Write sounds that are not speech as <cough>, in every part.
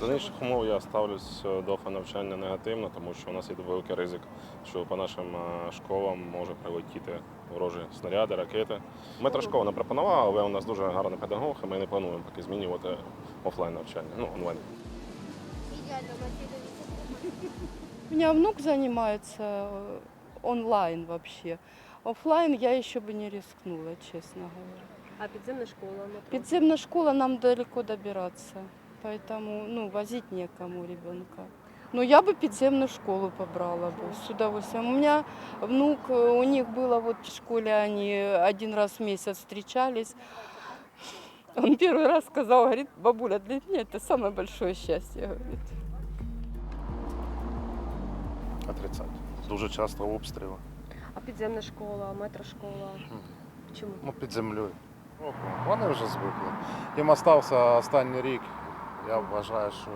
До інших умов я ставлюсь е, до навчання негативно, тому що у нас є великий ризик, що по нашим е, школам може прилетіти ворожі снаряди, ракети. Метрошкола не пропонувала, але у нас дуже гарний педагог, і ми не плануємо поки змінювати офлайн навчання, ну онлайн. У меня внук занимается э, онлайн вообще. Оффлайн я еще бы не рискнула, честно говоря. А підземна школа, метро? Подземная школа нам далеко добираться, поэтому ну, возить некому ребенка. Но я бы подземную школу побрала бы с удовольствием. У меня внук, э, у них было вот в школе, они один раз в месяц встречались. Он первый раз сказал, говорит, бабуля, для меня это самое большое счастье, говорит. Отрицать. Дуже часто обстріли. А підземна школа, метрошкола? Чому? Ну, під землею. Вони вже звикли. Їм остався останній рік. Я вважаю, що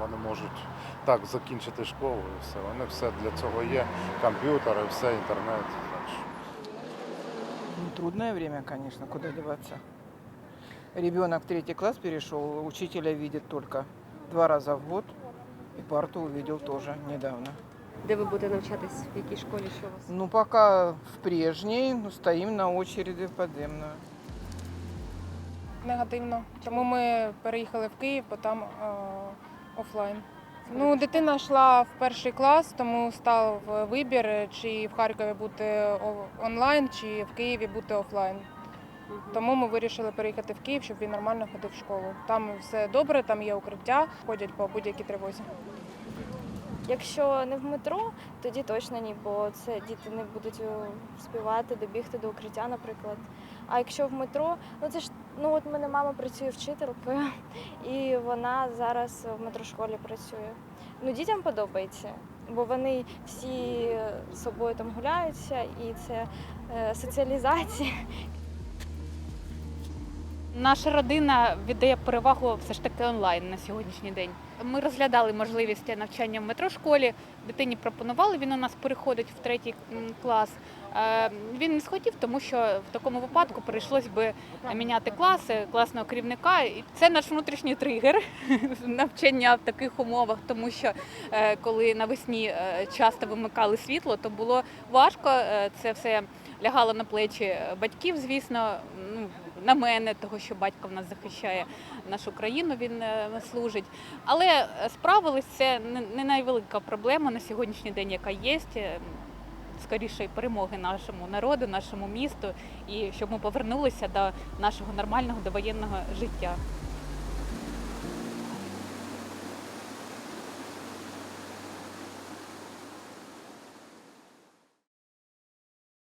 вони можуть так закінчити школу і все. Вони все для цього є. Комп'ютери, все, інтернет. Так що. Ну, трудное время, конечно, куда деваться. Ребенок в третий класс перешел, учителя видит только два раза в год, и парту увидел тоже недавно. Де ви будете навчатись? В якій школі? Що у вас? Ну, пока в прежней, ну, стоим на очереди в подземную. Негативно. Тому ми переїхали в Київ, бо там е, офлайн. Ну, дитина йшла в перший клас, тому став вибір, чи в Харкові бути онлайн, чи в Києві бути офлайн. Тому ми вирішили переїхати в Київ, щоб він нормально ходив в школу. Там все добре, там є укриття, ходять по будь-якій тривозі. Якщо не в метро, тоді точно ні, бо це діти не будуть е, співати, добігти до укриття, наприклад. А якщо в метро, ну це ж ну от мене мама працює вчителькою, <laughs> і вона зараз в метрошколі працює. Ну дітям подобається, бо вони всі з собою там гуляються, і це е, соціалізація. Наша родина віддає перевагу все ж таки онлайн на сьогоднішній день. Ми розглядали можливість навчання в метрошколі. Дитині пропонували, він у нас переходить в третій клас. Е, Він не схотів, тому що в такому випадку прийшлось би міняти класи, класного керівника. І це наш внутрішній тригер <laughs> навчання в таких умовах, тому що е, коли навесні е, часто вимикали світло, то було важко. Це все лягало на плечі батьків, звісно. Ну, на мене, того, що батько в нас захищає нашу країну, він е, служить. Але справились це не- не найвелика проблема на сьогоднішній день, яка є. Е, Скоріше перемоги нашому народу, нашому місту, і щоб ми повернулися до нашого нормального довоєнного життя.